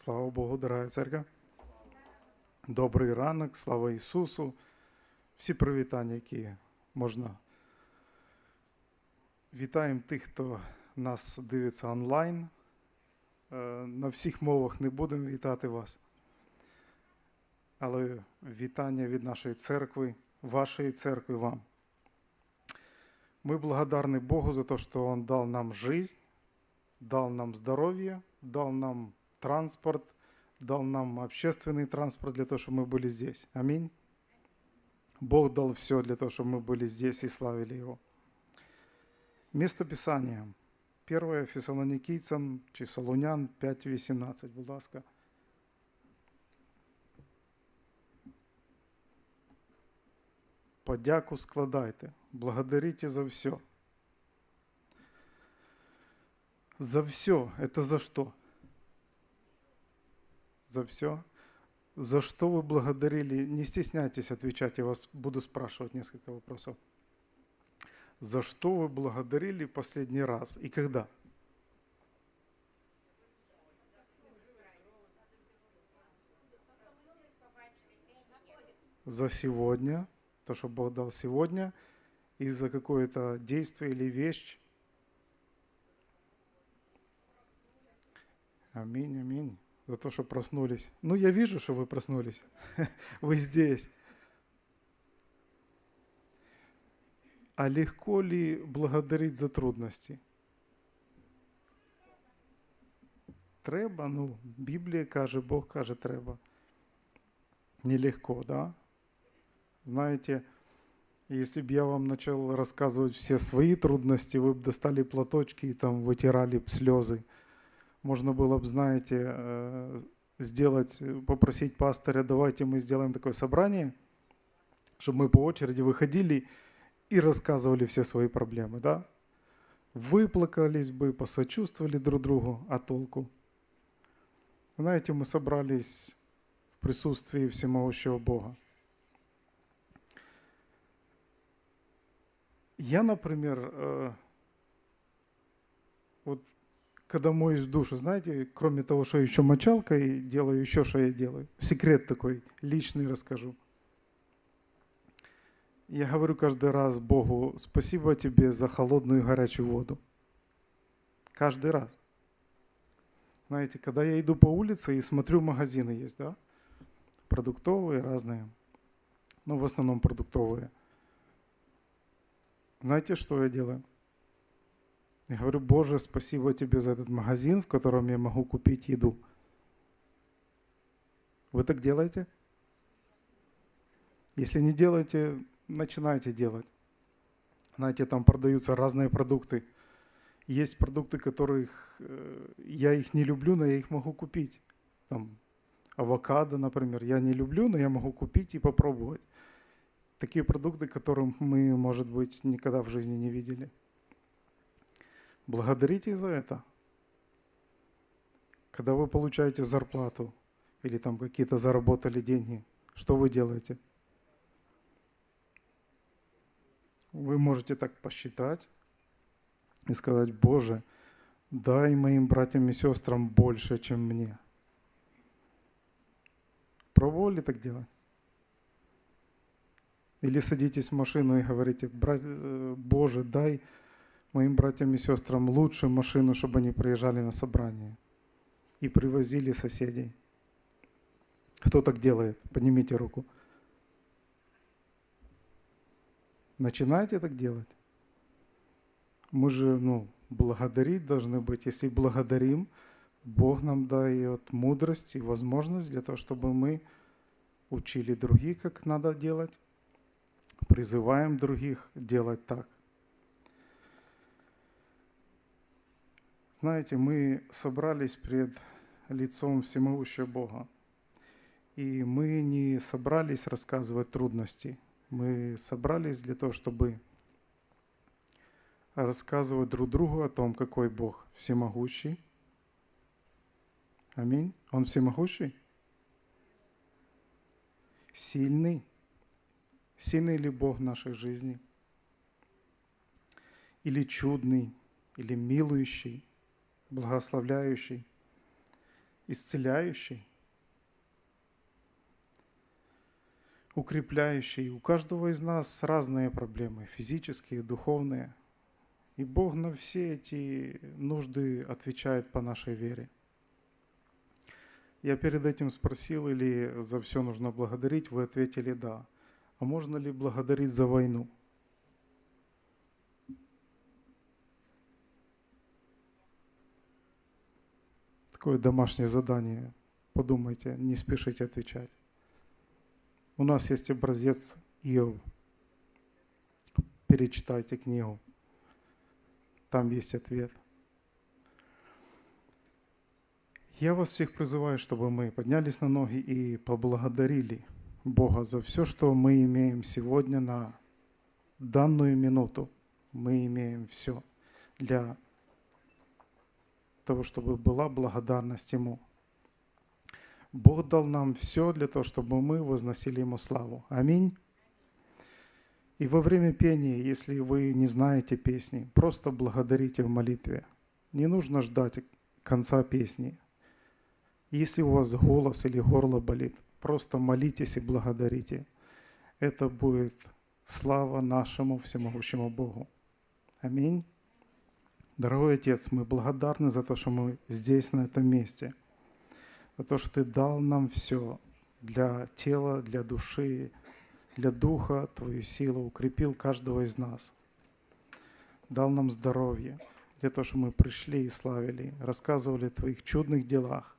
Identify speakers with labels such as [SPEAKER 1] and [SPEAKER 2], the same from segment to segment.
[SPEAKER 1] Слава Богу, дорога церква. Добрий ранок, слава Ісусу. Всі привітання, які можна. Вітаємо тих, хто нас дивиться онлайн. Е, На всіх мовах не будемо вітати вас. Але вітання від нашої церкви, вашої церкви вам. Мы благодарны Богу за то, что Он дал нам жизнь, дал нам здоровье, дал нам транспорт, дал нам общественный транспорт для того, чтобы мы были здесь. Аминь. Бог дал все для того, чтобы мы были здесь и славили Его. Место Писания. 1 Фессалоникийцам чи Солунян 5.18, будь ласка. Подяку складайте, благодарите за все. За все. Это за что? За все. За что вы благодарили? Не стесняйтесь отвечать, я вас буду спрашивать несколько вопросов. За что вы благодарили последний раз и когда? За сегодня, то, что Бог дал сегодня, и за какое-то действие или вещь. Аминь, аминь. За то, что проснулись. Ну, я вижу, что вы проснулись. Вы здесь. А легко ли благодарить за трудности? Треба, ну, Біблія каже, Бог каже, треба. Нелегко, да? Знаете, если бы я вам начал рассказывать все свои трудности, вы бы достали платочки и там вытирали слезы. Можно было бы, знаете, э, сделать, попросить пастыря, давайте мы сделаем такое собрание, чтобы мы по очереди выходили и рассказывали все свои проблемы, да? Выплакались бы, посочувствовали друг другу, а толку? Знаете, мы собрались в присутствии всемогущего Бога. Я, например, э, вот когда моюсь в душу, знаете, кроме того, что еще мочалкой делаю, еще что я делаю, секрет такой личный расскажу. Я говорю каждый раз Богу, спасибо тебе за холодную и горячую воду. Каждый раз. Знаете, когда я иду по улице и смотрю, магазины есть, да? Продуктовые разные. Ну, в основном продуктовые. Знаете, что я делаю? Я говорю, Боже, спасибо тебе за этот магазин, в котором я могу купить еду. Вы так делаете? Если не делаете, начинайте делать. Знаете, там продаются разные продукты. Есть продукты, которых э, я их не люблю, но я их могу купить. Там авокадо, например, я не люблю, но я могу купить и попробовать. Такие продукты, которым мы, может быть, никогда в жизни не видели. Благодарите за это. Когда вы получаете зарплату или там какие-то заработали деньги, что вы делаете? Вы можете так посчитать и сказать, Боже, дай моим братьям и сестрам больше, чем мне. Пробовали так делать? Или садитесь в машину и говорите, «Брат- э, Боже, дай моим братьям и сестрам лучшую машину, чтобы они приезжали на собрание и привозили соседей. Кто так делает? Поднимите руку. Начинайте так делать. Мы же, ну, благодарить должны быть. Если благодарим, Бог нам дает мудрость и возможность для того, чтобы мы учили других, как надо делать, призываем других делать так. Знаете, мы собрались пред лицом всемогущего Бога. И мы не собрались рассказывать трудности. Мы собрались для того, чтобы рассказывать друг другу о том, какой Бог всемогущий. Аминь. Он всемогущий? Сильный. Сильный ли Бог в нашей жизни? Или чудный, или милующий, благословляющий? исцеляющий, укрепляющий. У каждого из нас разные проблемы, физические, духовные. И Бог на все эти нужды отвечает по нашей вере. Я перед этим спросил, или за все нужно благодарить, вы ответили да. А можно ли благодарить за войну? Такое домашнее задание. Подумайте, не спешите отвечать. У нас есть образец Иов. Перечитайте книгу. Там есть ответ. Я вас всех призываю, чтобы мы поднялись на ноги и поблагодарили Бога за все, что мы имеем сегодня на данную минуту. Мы имеем все для того, чтобы была благодарность Ему. Бог дал нам все для того, чтобы мы возносили Ему славу. Аминь. И во время пения, если вы не знаете песни, просто благодарите в молитве. Не нужно ждать конца песни. Если у вас голос или горло болит, просто молитесь и благодарите. Это будет слава нашему всемогущему Богу. Аминь. Дорогой Отец, мы благодарны за то, что мы здесь, на этом месте – за то, что Ты дал нам все для тела, для души, для духа, Твою силу, укрепил каждого из нас. Дал нам здоровье, для того, что мы пришли и славили, рассказывали о Твоих чудных делах.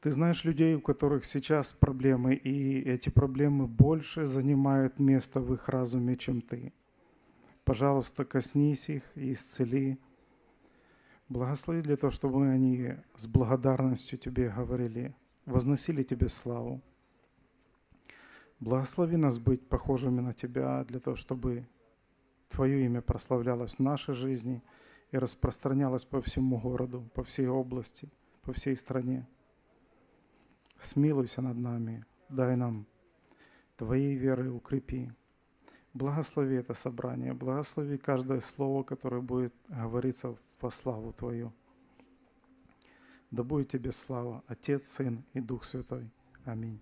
[SPEAKER 1] Ты знаешь людей, у которых сейчас проблемы, и эти проблемы больше занимают место в их разуме, чем Ты. Пожалуйста, коснись их и исцели – Благослови для того, чтобы они с благодарностью Тебе говорили, возносили Тебе славу. Благослови нас быть похожими на Тебя для того, чтобы Твое имя прославлялось в нашей жизни и распространялось по всему городу, по всей области, по всей стране. Смилуйся над нами, дай нам Твоей веры укрепи. Благослови это собрание, благослови каждое слово, которое будет говориться во славу Твою. Да будет Тебе слава, Отец, Сын и Дух Святой. Аминь.